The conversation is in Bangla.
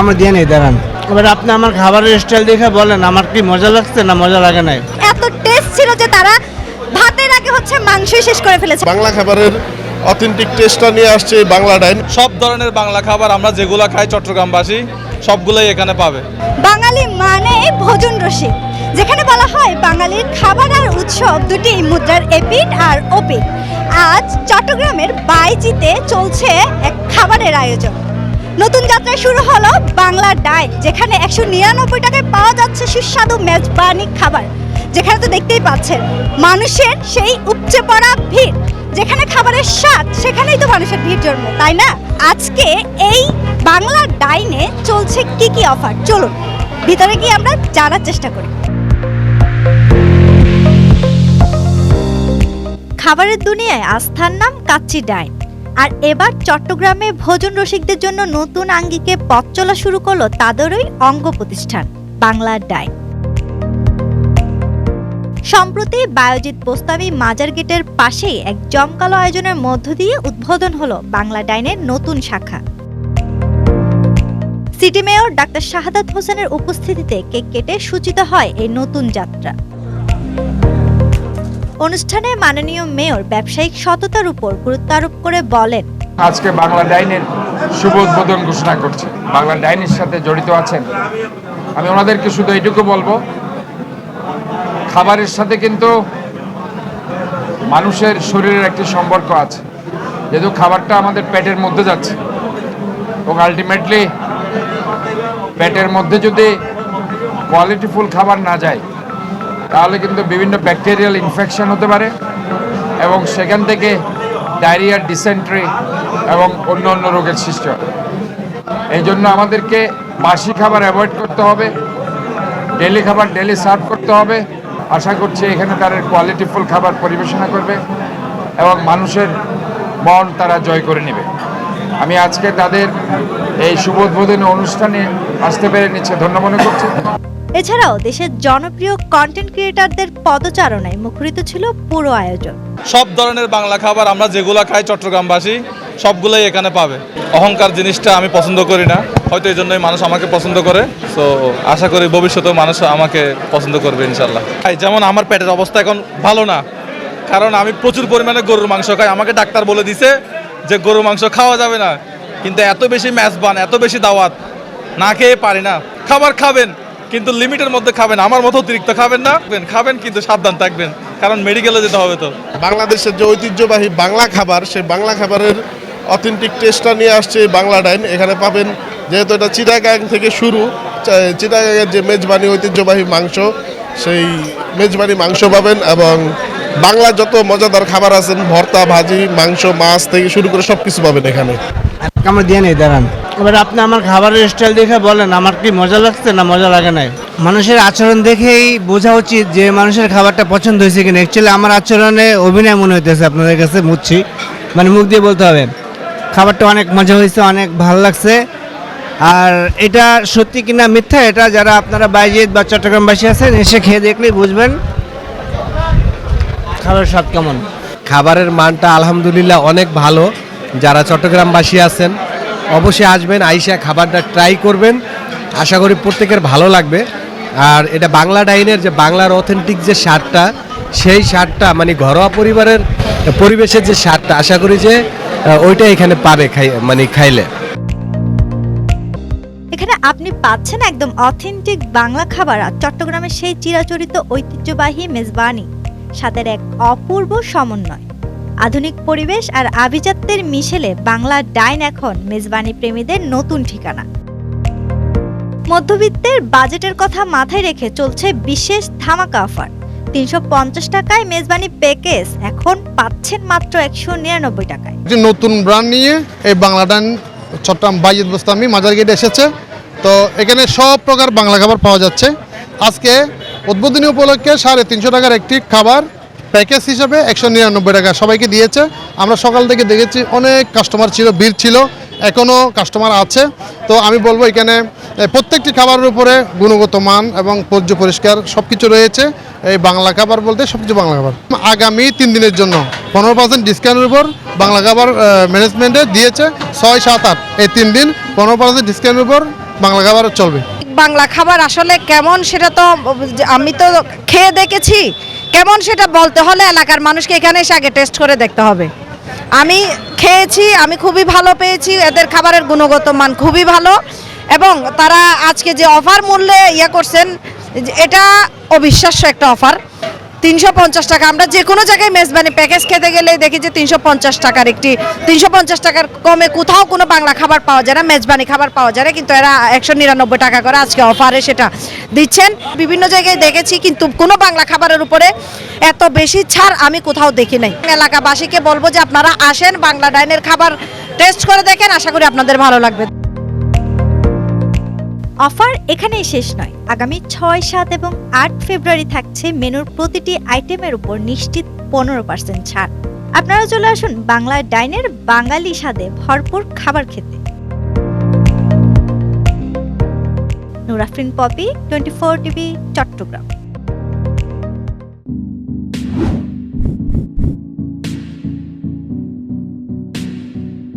আমার দিয়ে নেই দাঁড়ান। এবার আপনি আমার খাবারের স্টাইল দেখে বলেন আমার কি মজা লাগছে না মজা লাগে নাই? এত টেস্ট ছিল যে তারা ভাতের আগে হচ্ছে মাংসই শেষ করে ফেলেছে। বাংলা খাবারের অথেন্টিক টেস্টটা নিয়ে আসছে এই বাংলা ডাইন সব ধরনের বাংলা খাবার আমরা যেগুলো খাই চট্টগ্রামবাসী সবগুলোই এখানে পাবে। বাঙালি মানে ভোজন রসিক যেখানে বলা হয় বাঙালির খাবার আর উৎসব দুটি মুদ্রার এপিট আর ওপিট আজ চট্টগ্রামের বাইজিতে চলছে এক খাবারের আয়োজন। নতুন যাত্রা শুরু হলো বাংলা ডাইন যেখানে একশো নিরানব্বই টাকায় পাওয়া যাচ্ছে সুস্বাদু মেজবানি খাবার। যেখানে তো দেখতেই পাচ্ছেন, মানুষের সেই উপচে পড়া ভিড়। যেখানে খাবারের স্বাদ, সেখানেই তো মানুষের ভিড় জন্ম, তাই না? আজকে এই বাংলা ডাইনে চলছে কি কি অফার? চলুন, ভিতরে গিয়ে আমরা জানার চেষ্টা করি। খাবারের দুনিয়ায় আস্থার নাম কাচ্চি ডাইন আর এবার চট্টগ্রামে ভোজন রসিকদের জন্য নতুন আঙ্গিকে পথ চলা শুরু করল তাদেরই অঙ্গ প্রতিষ্ঠান, বাংলা ডাইন সম্প্রতি বায়োজিৎ বোস্তামি মাজার গেটের পাশেই এক জমকালো আয়োজনের মধ্য দিয়ে উদ্বোধন হলো বাংলা ডাইনের নতুন শাখা। সিটি মেয়র ডাক্তার শাহাদাত হোসেনের উপস্থিতিতে কেক কেটে সূচিত হয় এই নতুন যাত্রা। অনুষ্ঠানে মাননীয় মেয়র ব্যবসায়িক সততার উপর গুরুত্ব আরোপ করে বলেন, আজকে বাংলা ডাইনের শুভ উদ্বোধন ঘোষণা করছে। বাংলা ডাইনের সাথে জড়িত আছেন। আমি ওনাদেরকে শুধু এইটুকু বলব, খাবারের সাথে কিন্তু মানুষের শরীরের একটি সম্পর্ক আছে। যেহেতু খাবারটা আমাদের পেটের মধ্যে যাচ্ছে। এবং আলটিমেটলি পেটের মধ্যে যদি কোয়ালিটিফুল খাবার না যায় তাহলে কিন্তু বিভিন্ন ব্যাকটেরিয়াল ইনফেকশন হতে পারে এবং সেখান থেকে ডায়রিয়া ডিসেন্ট্রি এবং অন্য অন্য রোগের সৃষ্টি হয়। এই জন্য আমাদেরকে বাসি খাবার অ্যাভয়েড করতে হবে ডেলি খাবার ডেলি সার্ভ করতে হবে। আশা করছি এখানে তারা কোয়ালিটিফুল খাবার পরিবেশনা করবে এবং মানুষের মন তারা জয় করে নেবে। আমি আজকে তাদের এই শুভ অনুষ্ঠানে আসতে পেরে নিচ্ছে ধন্য মনে করছি। এছাড়াও দেশের জনপ্রিয় কন্টেন্ট ক্রিয়েটারদের পদচারণায় মুখরিত ছিল পুরো আয়োজন। সব ধরনের বাংলা খাবার আমরা যেগুলো খাই চট্টগ্রামবাসী, সবগুলোই এখানে পাবে। অহংকার জিনিসটা আমি পছন্দ করি না, হয়তো এই জন্যই মানুষ আমাকে পছন্দ করে। তো আশা করি ভবিষ্যতেও মানুষ আমাকে পছন্দ করবে ইনশাল্লাহ যেমন আমার পেটের অবস্থা এখন ভালো না, কারণ আমি প্রচুর পরিমাণে গরুর মাংস খাই। আমাকে ডাক্তার বলে দিছে যে গরুর মাংস খাওয়া যাবে না, কিন্তু এত বেশি ম্যাচবান এত বেশি দাওয়াত, না খেয়ে পারি না। খাবার খাবেন কিন্তু লিমিটের মধ্যে খাবেন আমার মতো অতিরিক্ত খাবেন না। খাবেন কিন্তু সাবধান থাকবেন কারণ মেডিকেলে যেতে হবে তো। বাংলাদেশের যে ঐতিহ্যবাহী বাংলা খাবার সেই বাংলা খাবারের অথেন্টিক টেস্টটা নিয়ে আসছে বাংলা ডাইন। এখানে পাবেন যেহেতু এটা চিটাগাং থেকে শুরু চিটাগাংয়ের যে মেজবানি ঐতিহ্যবাহী মাংস সেই মেজবানি মাংস পাবেন এবং বাংলা যত মজাদার খাবার আছেন ভর্তা ভাজি মাংস মাছ থেকে শুরু করে সব কিছু পাবেন এখানে। আমার দিয়ে নেই দাঁড়ান। এবার আপনি আমার খাবারের স্টাইল দেখে বলেন আমার কি মজা লাগছে না মজা লাগে নাই? মানুষের আচরণ দেখেই বোঝা উচিত যে মানুষের খাবারটা পছন্দ হয়েছে কিনা। অ্যাকচুয়ালি আমার আচরণে অভিনয় মনে হইতেছে আপনাদের কাছে বুঝছি। মানে মুখ দিয়ে বলতে হবে। খাবারটা অনেক মজা হয়েছে অনেক ভালো লাগছে। আর এটা সত্যি কিনা মিথ্যা এটা যারা আপনারা বাইজিৎ বা চট্টগ্রামবাসী আছেন এসে খেয়ে দেখলেই বুঝবেন। খাবারের স্বাদ কেমন? খাবারের মানটা আলহামদুলিল্লাহ অনেক ভালো। যারা চট্টগ্রামবাসী আছেন অবশ্যই আসবেন, আইসা খাবারটা ট্রাই করবেন। আশা করি প্রত্যেকের ভালো লাগবে। আর এটা বাংলা ডাইনের যে বাংলার অথেন্টিক যে স্বাদটা, সেই স্বাদটা মানে ঘরোয়া পরিবারের, পরিবেশের যে স্বাদটা, আশা করি যে ওইটা এখানে পাবে খাই মানে খাইলে। এখানে আপনি পাচ্ছেন একদম অথেন্টিক বাংলা খাবার আর চট্টগ্রামের সেই চিরাচরিত ঐতিহ্যবাহী মেজবানি। স্বাদের এক অপূর্ব সমন্বয়। আধুনিক পরিবেশ আর আভিজাত্যের মিশেলে বাংলা ডাইন এখন মেজবানি প্রেমীদের নতুন ঠিকানা। মধ্যবিত্তের বাজেটের কথা মাথায় রেখে চলছে বিশেষ ধামাকা অফার। তিনশো পঞ্চাশ টাকায় মেজবানি প্যাকেজ এখন পাচ্ছেন মাত্র একশো নিরানব্বই টাকায়। নতুন ব্র্যান্ড নিয়ে এই বাংলাডান চট্টগ্রাম বাইজিদ বস্তামি মাজার গেটে এসেছে। তো এখানে সব প্রকার বাংলা খাবার পাওয়া যাচ্ছে। আজকে উদ্বোধনী উপলক্ষে সাড়ে তিনশো টাকার একটি খাবার প্যাকেজ হিসেবে একশো নিরানব্বই টাকা সবাইকে দিয়েছে। আমরা সকাল থেকে দেখেছি অনেক কাস্টমার ছিল, ভিড় ছিল এখনও কাস্টমার আছে। তো আমি বলব এখানে প্রত্যেকটি খাবারের উপরে গুণগত মান এবং পর্য পরিষ্কার সব কিছু রয়েছে। এই বাংলা খাবার বলতে সব কিছু বাংলা খাবার। আগামী তিন দিনের জন্য পনেরো পার্সেন্ট ডিসকাউন্টের উপর বাংলা খাবার ম্যানেজমেন্টে দিয়েছে ছয়, সাত, আট। এই তিন দিন পনেরো পার্সেন্ট ডিসকাউন্টের উপর বাংলা খাবার চলবে। বাংলা খাবার আসলে কেমন সেটা তো, আমি তো খেয়ে দেখেছি। কেমন সেটা বলতে হলে এলাকার মানুষকে এখানে এসে আগে টেস্ট করে দেখতে হবে। আমি খেয়েছি, আমি খুবই ভালো পেয়েছি, এদের খাবারের গুণগত মান খুবই ভালো এবং তারা আজকে যে অফার মূল্যে ইয়ে করছেন এটা অবিশ্বাস্য একটা অফার তিনশো পঞ্চাশ টাকা। আমরা যে কোনো জায়গায় মেজবানি প্যাকেজ খেতে গেলে দেখি যে তিনশো পঞ্চাশ টাকার একটি, তিনশো পঞ্চাশ টাকার কমে কোথাও কোনো বাংলা খাবার পাওয়া যায় না, মেজবানি খাবার পাওয়া যায় না, কিন্তু এরা একশো নিরানব্বই টাকা করে আজকে অফারে সেটা দিচ্ছেন। বিভিন্ন জায়গায় দেখেছি, কিন্তু কোনো বাংলা খাবারের উপরে এত বেশি ছাড় আমি কোথাও দেখি নাই। এলাকাবাসীকে বলব যে আপনারা আসেন, বাংলা ডাইনের খাবার টেস্ট করে দেখেন। আশা করি আপনাদের ভালো লাগবে। অফার এখানেই শেষ নয়। আগামী ছয়, সাত এবং আট ফেব্রুয়ারি থাকছে মেনুর প্রতিটি আইটেমের উপর নিশ্চিত পনেরো পার্সেন্ট ছাড়। আপনারা চলে আসুন বাংলা ডাইনের বাঙালি স্বাদে ভরপুর খাবার খেতে। Nurafrin Popy, twenty four TV, Chattogram.